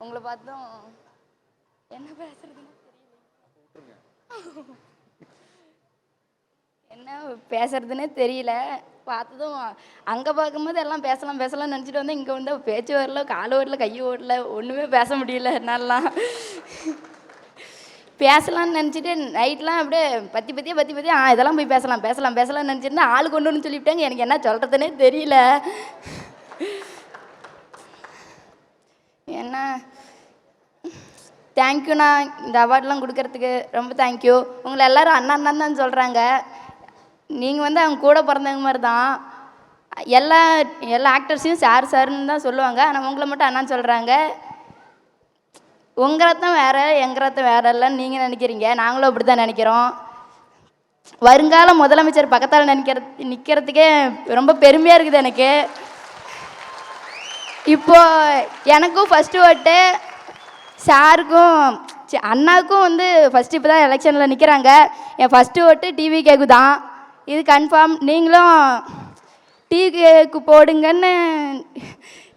உங்களை பார்த்தும் என்ன பேசுறதுன்னு தெரியல. என்ன பேசுறதுன்னே தெரியல. பார்த்ததும் அங்கே பார்க்கும்போது எல்லாம் பேசலாம் பேசலாம்னு நினச்சிட்டு வந்தேன் இங்கே வந்து பேச்சு வரல கால் ஓடல கை ஓடல ஒன்றுமே பேச முடியல என்னாலலாம். பேசலாம்னு நினச்சிட்டு நைட்லாம் அப்படியே பற்றி பற்றியே பத்தி பற்றி ஆ இதெல்லாம் போய் பேசலாம் பேசலாம் பேசலாம்னு நினச்சிருந்தேன் ஆள் கொண்டு வந்து சொல்லிவிட்டாங்க. எனக்கு என்ன சொல்கிறதுனே தெரியல. என்ன? தேங்க்யூண்ணா இந்த அவார்ட்லாம் கொடுக்கறதுக்கு ரொம்ப தேங்க்யூ உங்களை எல்லாரும் அண்ணா அண்ணன் தான் சொல்கிறாங்க நீங்கள் வந்து அவங்க கூட பிறந்தவங்க மாதிரி தான் எல்லா எல்லா ஆக்டர்ஸையும் சார் சார்னு தான் சொல்லுவாங்க. ஆனால் உங்களை மட்டும் அண்ணான்னு சொல்கிறாங்க உங்கள் ரத்தம் வேற எங்கள் ரத்தம் வேற இல்லைன்னு நீங்கள் நினைக்கிறீங்க. நாங்களும் அப்படி தான் நினைக்கிறோம். வருங்கால முதலமைச்சர் பக்கத்தால் நினைக்கிற நிற்கிறதுக்கே ரொம்ப பெருமையாக இருக்குது எனக்கு. இப்போ எனக்கும் ஃபஸ்ட்டு ஓட்டு சாருக்கும் சி, அண்ணாவுக்கும் வந்து ஃபஸ்ட்டு இப்போ தான் எலெக்ஷனில் நிற்கிறாங்க என் ஃபஸ்ட்டு ஓட்டு டிவி கேக்கு தான் இது கன்ஃபார்ம் நீங்களும் டிவி கேக்கு போடுங்கன்னு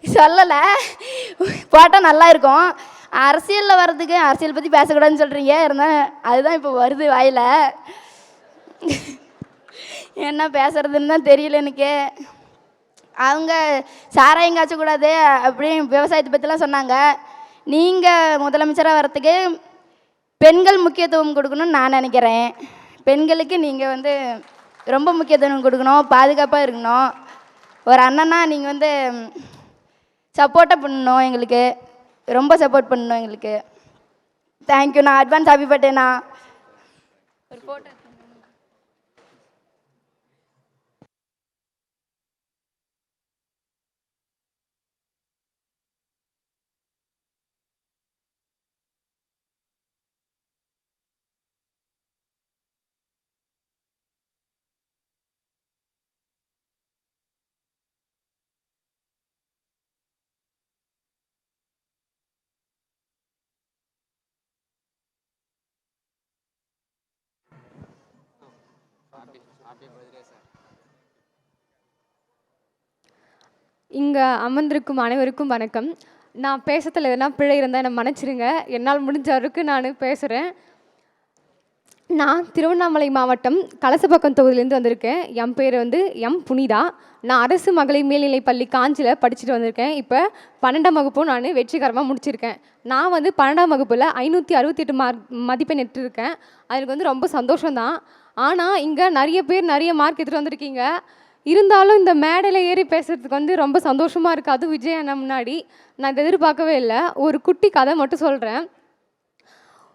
சொல்லலை. போட்டால் நல்லா இருக்கும். அரசியலில் வர்றதுக்கு அரசியல் பற்றி பேசக்கூடாதுன்னு சொல்கிறீங்க இருந்தால் அதுதான் இப்போ வருது வாயில். என்ன பேசுறதுன்னு தான் தெரியல எனக்கு. அவங்க சாராயம் காய்ச்சக்கூடாது அப்படின்னு விவசாயத்தை பற்றிலாம் சொன்னாங்க. நீங்கள் முதலமைச்சராக வரத்துக்கு பெண்கள் முக்கியத்துவம் கொடுக்கணும்னு நான் நினைக்கிறேன். பெண்களுக்கு நீங்கள் வந்து ரொம்ப முக்கியத்துவம் கொடுக்கணும் பாதுகாப்பாக இருக்கணும். ஒரு அண்ணனா நீங்கள் வந்து சப்போர்ட்டாக பண்ணணும் எங்களுக்கு. ரொம்ப சப்போர்ட் பண்ணணும் எங்களுக்கு. தேங்க்யூ நான் அட்வான்ஸ் ஹாப்பி ஒரு ஃபோட்டோ இங்கே அமர்ந்திருக்கும் அனைவருக்கும் வணக்கம். நான் பேசுறதுல எதனா பிழை இருந்தால் என்னை மன்னிச்சிருங்க. என்னால் முடிஞ்ச அளவுக்கு நான் பேசுகிறேன் நான் திருவண்ணாமலை மாவட்டம் கலசப்பக்கம் தொகுதியிலேருந்து வந்திருக்கேன். என் பேர் வந்து எம் புனிதா. நான் அரசு மகளிர் மேல்நிலைப் பள்ளி காஞ்சியில் படிச்சுட்டு வந்திருக்கேன். இப்போ பன்னெண்டாம் வகுப்பும் நான் வெற்றிகரமாக முடிச்சிருக்கேன். நான் வந்து பன்னெண்டாம் வகுப்பில் ஐநூற்றி அறுபத்தி எட்டு மார்க் மதிப்பெண் எடுத்திருக்கேன் அதுக்கு வந்து ரொம்ப சந்தோஷம்தான். ஆனால் இங்கே நிறைய பேர் நிறைய மார்க் எடுத்துகிட்டு வந்திருக்கீங்க. இருந்தாலும் இந்த மேடையில் ஏறி பேசுகிறதுக்கு வந்து ரொம்ப சந்தோஷமாக இருக்குது அது விஜய் அண்ணா முன்னாடி. நான் இதை எதிர்பார்க்கவே இல்லை. ஒரு குட்டி கதை மட்டும் சொல்கிறேன்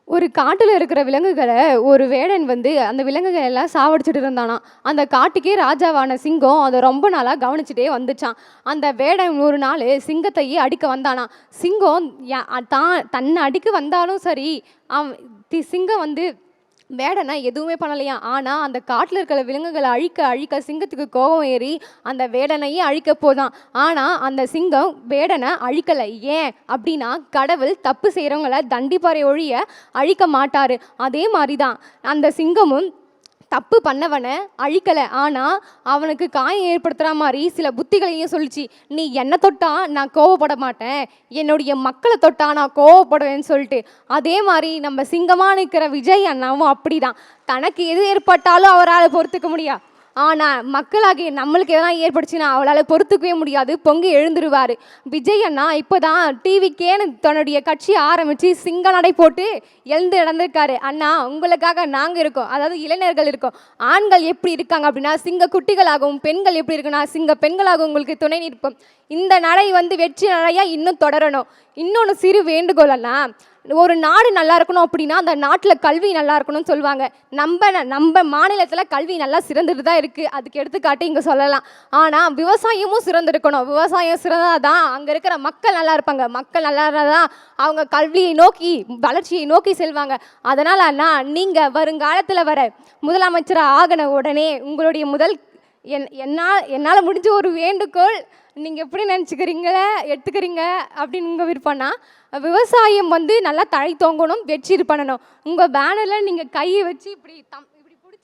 ஒரு காட்டில் இருக்கிற விலங்குகளை ஒரு வேடன் வந்து அந்த விலங்குகள் எல்லாம் சாவடிச்சிட்டு இருந்தானா? அந்த காட்டுக்கே ராஜாவான சிங்கம் அதை ரொம்ப நாளாக கவனிச்சுட்டே வந்துச்சான். அந்த வேடன் ஒரு நாள் சிங்கத்தையே அடிக்க வந்தானா? சிங்கம் யா- தான் தன்னை அடிக்க வந்தாலும் சரி அவன் தி- சிங்கம் வந்து வேடனை எதுவுமே பண்ணலையா? ஆனால் அந்த காட்டில் இருக்கிற விலங்குகளை அழிக்க அழிக்க சிங்கத்துக்கு கோபம் ஏறி அந்த வேடனையே அழிக்க போதான். ஆனால் அந்த சிங்கம் வேடனை அழிக்கலை. ஏன்? அப்படின்னா கடவுள் தப்பு செய்கிறவங்கள தண்டிப்பாறை ஒழிய அழிக்க மாட்டார். அதே மாதிரி தான் அந்த சிங்கமும் தப்பு பண்ணவனை அழிக்கலை. ஆனால் அவனுக்கு காயம் ஏற்படுத்துகிற மாதிரி சில புத்திகளையும் சொல்லிச்சு. நீ என்னை தொட்டா நான் கோவப்பட மாட்டேன். என்னுடைய மக்களை தொட்டா நான் கோவப்படுவேன்னு சொல்லிட்டு. அதே மாதிரி நம்ம சிங்கமாக நிற்கிற விஜய் அண்ணாவும் அப்படிதான். தனக்கு எது ஏற்பட்டாலும் அவரால் பொறுத்துக்க முடியா? ஆனால் மக்களாகிய நம்மளுக்கு எதனா ஏற்பட்டுச்சுன்னா அவளால் பொறுத்துக்கவே முடியாது. பொங்கி எழுந்துருவார். விஜய் அண்ணா இப்போ தான் டிவிக்கேன்னு தன்னுடைய கட்சியை ஆரம்பித்து சிங்க நடை போட்டு எழுந்து நடந்திருக்காரு. அண்ணா உங்களுக்காக நாங்கள் இருக்கோம். அதாவது இளைஞர்கள் இருக்கோம். ஆண்கள் எப்படி இருக்காங்க அப்படின்னா சிங்க குட்டிகளாகவும் பெண்கள் எப்படி இருக்குன்னா சிங்க பெண்களாகவும் உங்களுக்கு துணை நிற்போம். இந்த நடை வந்து வெற்றி நடையாக இன்னும் தொடரணும். இன்னொன்று சிறு வேண்டுகோள் ஒரு நாடு நல்லா இருக்கணும் அப்படின்னா அந்த நாட்டில் கல்வி நல்லா இருக்கணும்னு சொல்லுவாங்க. நம்ம நம்ம மாநிலத்தில் கல்வி நல்லா சிறந்துட்டு தான் இருக்குது அதுக்கு எடுத்துக்காட்டு இங்கே சொல்லலாம். ஆனால் விவசாயமும் சிறந்திருக்கணும். விவசாயம் சிறந்தால் தான் அங்கே இருக்கிற மக்கள் நல்லா இருப்பாங்க. மக்கள் நல்லா இருந்தால் தான் அவங்க கல்வியை நோக்கி வளர்ச்சியை நோக்கி செல்வாங்க. அதனால் அண்ணா நீங்கள் வருங்காலத்தில் வர முதலமைச்சராக ஆகின உடனே உங்களுடைய முதல் என் என்னால் என்னால் முடிஞ்ச ஒரு வேண்டுகோள் நீங்கள் எப்படி நினச்சிக்கிறீங்களே எடுத்துக்கிறீங்க? அப்படின்னு உங்கள் விருப்பம்னா விவசாயம் வந்து நல்லா தழை தோங்கணும் வெற்றி பண்ணணும் உங்கள் பேனரில் நீங்கள் கையை வச்சு இப்படி தம்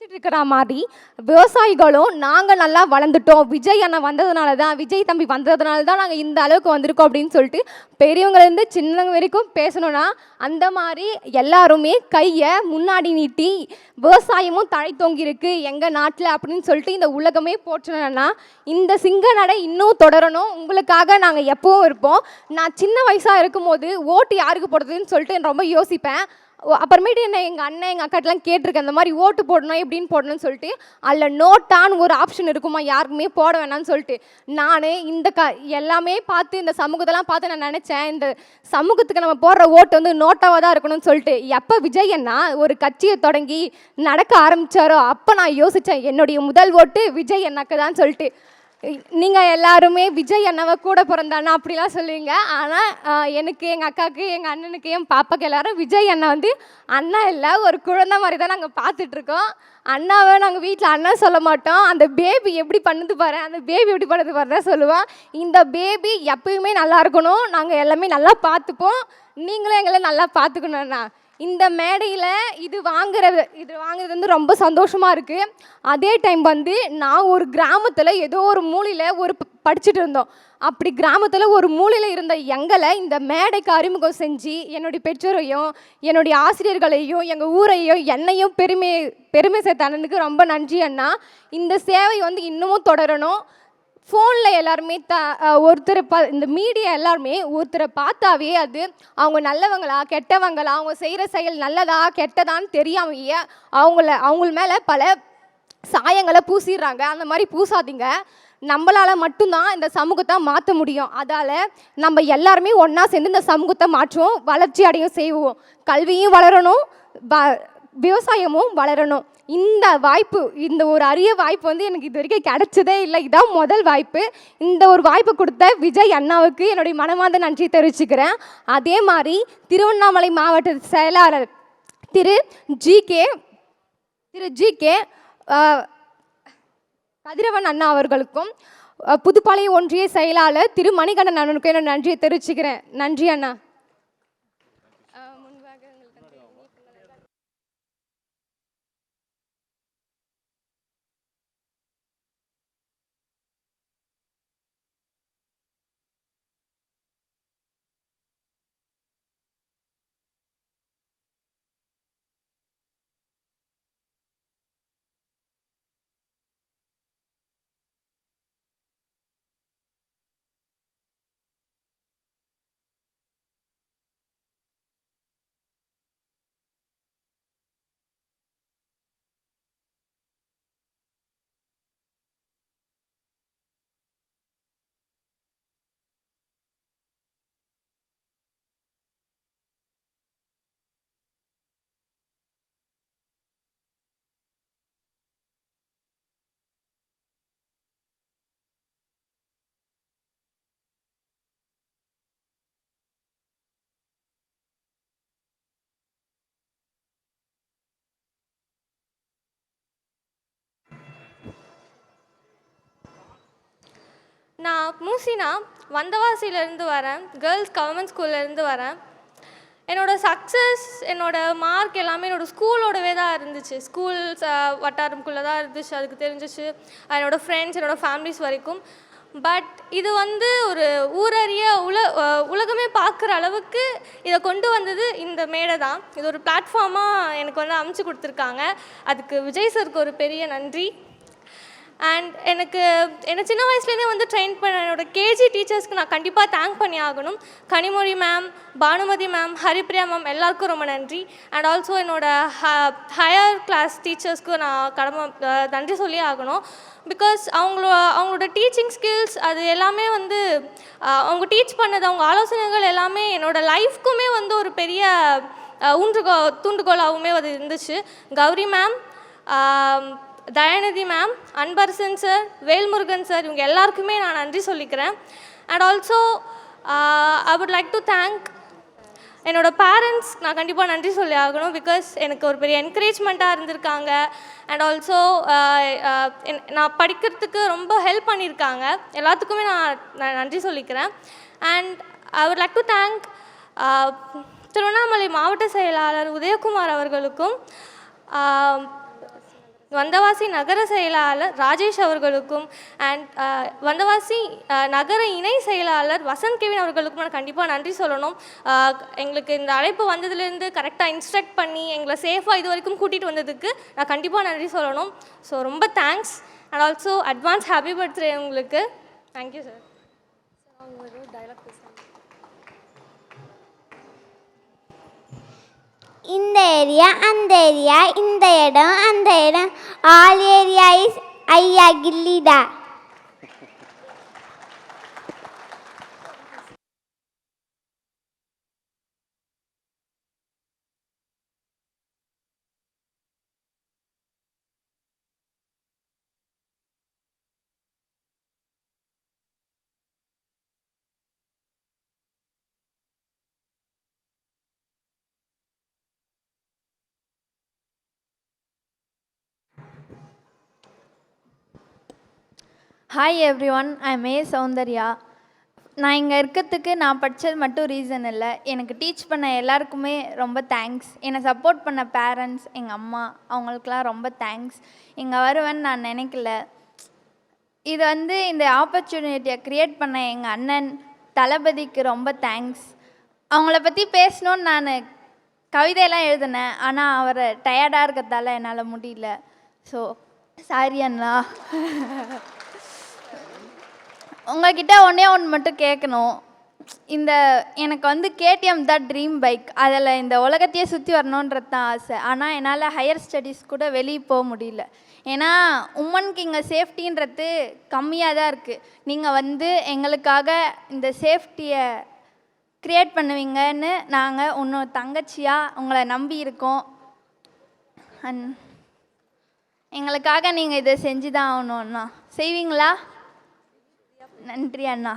நினச்சிட்டு இருக்கிற மாதிரி விவசாயிகளும் நாங்கள் நல்லா வளர்ந்துட்டோம். விஜய் அண்ணன் வந்ததுனால தான் விஜய் தம்பி வந்ததுனால தான் நாங்கள் இந்த அளவுக்கு வந்திருக்கோம் அப்படின்னு சொல்லிட்டு பெரியவங்கலேருந்து சின்னவங்க வரைக்கும் பேசணும்னா அந்த மாதிரி எல்லாருமே கையை முன்னாடி நீட்டி விவசாயமும் தழை இருக்கு. எங்கள் நாட்டில் அப்படின்னு சொல்லிட்டு இந்த உலகமே போற்றணும்னா இந்த சிங்க நடை இன்னும் தொடரணும். உங்களுக்காக நாங்கள் எப்பவும் இருப்போம். நான் சின்ன வயசாக இருக்கும்போது ஓட்டு யாருக்கு போடுறதுன்னு சொல்லிட்டு ரொம்ப யோசிப்பேன். அப்புறமேட்டு என்ன எங்கள் அண்ணன் எங்கள் அக்காட்டெலாம் கேட்டிருக்கேன் இந்த மாதிரி ஓட்டு போடணும் எப்படின்னு போடணும்னு சொல்லிட்டு அதில் நோட்டான்னு ஒரு ஆப்ஷன் இருக்குமா யாருக்குமே போட வேணாம்னு சொல்லிட்டு நான் இந்த க எல்லாமே பார்த்து இந்த சமூகத்தெல்லாம் பார்த்து நான் நினச்சேன் இந்த சமூகத்துக்கு நம்ம போடுற ஓட்டு வந்து நோட்டாவாக தான் இருக்கணும்னு சொல்லிட்டு எப்போ விஜய் ஒரு கட்சியை தொடங்கி நடக்க ஆரம்பித்தாரோ அப்போ நான் யோசித்தேன் என்னுடைய முதல் ஓட்டு விஜய் அண்ணாக்கு தான் சொல்லிட்டு நீங்கள் எல்லாருமே விஜய் அண்ணாவை கூட பிறந்தானா அப்படிலாம் சொல்லுவீங்க. ஆனால் எனக்கு எங்கள் அக்காவுக்கு எங்கள் அண்ணனுக்கு என் பாப்பாக்கு எல்லாரும் விஜய் அண்ணா வந்து அண்ணா இல்லை ஒரு குழந்தை மாதிரி தான் நாங்கள் பார்த்துட்ருக்கோம் அண்ணாவை நாங்கள் வீட்டில் அண்ணா சொல்ல மாட்டோம். அந்த பேபி எப்படி பண்ணுது பாரு அந்த பேபி எப்படி பண்ணுது பாரு தான் சொல்லுவோம் இந்த பேபி எப்பயுமே நல்லா இருக்கணும். நாங்கள் எல்லாமே நல்லா பார்த்துப்போம். நீங்களும் எங்களை நல்லா பார்த்துக்கணும்ண்ணா இந்த மேடையில் இது வாங்குறது இது வாங்குறது வந்து ரொம்ப சந்தோஷமாக இருக்குது அதே டைம் வந்து நான் ஒரு கிராமத்தில் ஏதோ ஒரு மூலையில் ஒரு படிச்சுட்டு இருந்தோம். அப்படி கிராமத்தில் ஒரு மூலையில் இருந்த எங்களை இந்த மேடைக்கு அறிமுகம் செஞ்சு என்னுடைய பெற்றோரையும் என்னுடைய ஆசிரியர்களையும் எங்கள் ஊரையும் என்னையும் பெருமை பெருமை சேர்த்த அண்ணனுக்கு ரொம்ப நன்றி அண்ணா. இந்த சேவை வந்து இன்னமும் தொடரணும். ஃபோனில் எல்லாருமே த ஒருத்தர் ஒருத்தரை ப இந்த மீடியா எல்லாருமே ஒருத்தரை பார்த்தாவே அது அவங்க நல்லவங்களா கெட்டவங்களா அவங்க செய்கிற செயல் நல்லதா கெட்டதான்னு தெரியாமையே அவங்கள அவங்க மேலே பல சாயங்களை பூசிடுறாங்க. அந்த மாதிரி பூசாதீங்க. நம்மளால் மட்டும்தான் இந்த சமூகத்தை மாற்ற முடியும். அதால் நம்ம எல்லாருமே ஒன்றா சேர்ந்து இந்த சமூகத்தை மாற்றுவோம் வளர்ச்சி அடையும் செய்வோம். கல்வியும் வளரணும் வ- விவசாயமும் வளரணும். இந்த வாய்ப்பு இந்த ஒரு அரிய வாய்ப்பு வந்து எனக்கு இது வரைக்கும் கிடைச்சதே இல்லை. இதான் முதல் வாய்ப்பு. இந்த ஒரு வாய்ப்பு கொடுத்த விஜய் அண்ணாவுக்கு என்னுடைய மனமார்ந்த நன்றி தெரிவிச்சுக்கிறேன். அதே மாதிரி திருவண்ணாமலை மாவட்ட செயலாளர் Thiru G K Thiru G K Kathiravan அண்ணா அவர்களுக்கும் புதுப்பாளையம் ஒன்றிய செயலாளர் திரு மணிகண்டன் அண்ணனுக்கும் என்னோட நன்றியை தெரிவிச்சுக்கிறேன். நன்றி அண்ணா. நான் மூசினா வந்தவாசியிலேருந்து வரேன் கேர்ள்ஸ் கவர்மெண்ட் ஸ்கூல்லேருந்து வரேன். என்னோட சக்ஸஸ் என்னோட மார்க் எல்லாமே என்னோட ஸ்கூலோடவே தான் இருந்துச்சு. ஸ்கூல் வட்டாரம்குள்ளே தான் இருந்துச்சு அதுக்கு தெரிஞ்சிச்சு. என்னோடய ஃப்ரெண்ட்ஸ் என்னோட ஃபேமிலிஸ் வரைக்கும். பட் இது வந்து ஒரு ஊரறிய உல உலகமே பார்க்குற அளவுக்கு இதை கொண்டு வந்தது இந்த மேடை தான். இது ஒரு பிளாட்ஃபார்மாக எனக்கு வந்து அமைச்சு கொடுத்துருக்காங்க. அதுக்கு விஜய் சருக்கு ஒரு பெரிய நன்றி. அண்ட் எனக்கு என்னை சின்ன வயசுலேருந்தே வந்து ட்ரெயின் பண்ண என்னோட கேஜி டீச்சர்ஸ்க்கு நான் கண்டிப்பாக தேங்க் பண்ணி ஆகணும். Kanimozhi ma'am Bhanumathi ma'am Haripriya ma'am எல்லாருக்கும் ரொம்ப நன்றி. அண்ட் ஆல்சோ என்னோட ஹையர் கிளாஸ் டீச்சர்ஸ்க்கு நான் கடமை நன்றி சொல்லி ஆகணும். பிகாஸ் அவங்களோ அவங்களோட டீச்சிங் ஸ்கில்ஸ் அது எல்லாமே வந்து அவங்க டீச் பண்ணது அவங்க ஆலோசனைகள் எல்லாமே என்னோட லைஃப்க்குமே வந்து ஒரு பெரிய ஊன்றுகோ தூண்டுகோலாகவுமே அது இருந்துச்சு. Gowri ma'am Dayanidhi ma'am Anbarasan sir Velmurugan sir இவங்க எல்லாருக்குமே நான் நன்றி சொல்லிக்கிறேன். And also I would like to thank என்னோட பேரண்ட்ஸ் நான் கண்டிப்பாக நன்றி சொல்லி ஆகணும் பிகாஸ் எனக்கு ஒரு பெரிய என்கரேஜ்மெண்ட்டாக இருந்திருக்காங்க. அண்ட் uh, uh, ஆல்சோ நான் படிக்கிறதுக்கு ரொம்ப ஹெல்ப் பண்ணியிருக்காங்க. எல்லாத்துக்குமே நான் நான் நன்றி சொல்லிக்கிறேன். And I would like to thank Tiruvannamalai மாவட்ட செயலாளர் உதயகுமார் அவர்களுக்கும் uh, வந்தவாசி நகர செயலாளர் ராஜேஷ் அவர்களுக்கும் அண்ட் uh, வந்தவாசி uh, நகர இணை செயலாளர் வசந்த் கெவின் அவர்களுக்கும் நான் கண்டிப்பாக நன்றி சொல்லணும். Uh, எங்களுக்கு இந்த அழைப்பு வந்ததுலேருந்து கரெக்டாக இன்ஸ்ட்ரக்ட் பண்ணி எங்களை சேஃபாக இது வரைக்கும் கூட்டிகிட்டு வந்ததுக்கு நான் கண்டிப்பாக நன்றி சொல்லணும். ஸோ ரொம்ப thanks and also advance happy birthday உங்களுக்கு. தேங்க்யூ சார் இந்த ஏரியா அந்த ஏரியா இந்த இடம் அந்த இடம். ஆல் ஏரியா இஸ் ஐயா கில்லிடா. ஹாய் எவ்ரி ஒன் ஐ மே சௌந்தர்யா நான் இங்கே இருக்கிறதுக்கு நான் படித்தது மட்டும் ரீசன் இல்லை. எனக்கு டீச் பண்ண எல்லாருக்குமே ரொம்ப தேங்க்ஸ் என்னை சப்போர்ட் பண்ண பேரண்ட்ஸ் எங்கள் அம்மா அவங்களுக்கெலாம் ரொம்ப தேங்க்ஸ் இங்கே வருவேன்னு நான் நினைக்கல. இது வந்து இந்த ஆப்பர்ச்சுனிட்டியை க்ரியேட் பண்ண எங்கள் அண்ணன் தளபதிக்கு ரொம்ப தேங்க்ஸ் அவங்கள பற்றி பேசணும்னு நான் கவிதையெல்லாம் எழுதினேன். ஆனால் அவரை டயர்டாக இருக்கிறதால என்னால் முடியல. ஸோ சாரி அண்ணா. உங்ககிட்ட ஒன்றே ஒன்று மட்டும் கேட்கணும் இந்த எனக்கு வந்து கேடிஎம் தான் ட்ரீம் பைக் அதில் இந்த உலகத்தையே சுற்றி வரணுன்றது தான் ஆசை. ஆனால் என்னால் ஹையர் ஸ்டடீஸ் கூட வெளியே போக முடியல. ஏன்னா உமனுக்கு இங்கே சேஃப்டின்றது கம்மியாக தான் இருக்குது நீங்கள் வந்து எங்களுக்காக இந்த சேஃப்டியை க்ரியேட் பண்ணுவீங்கன்னு நாங்கள் இன்னும் தங்கச்சியாக உங்களை நம்பி இருக்கோம். அண்ட் எங்களுக்காக நீங்கள் இதை செஞ்சு தான் ஆகணும் அண்ணா. செய்வீங்களா? நன்றி அண்ணா.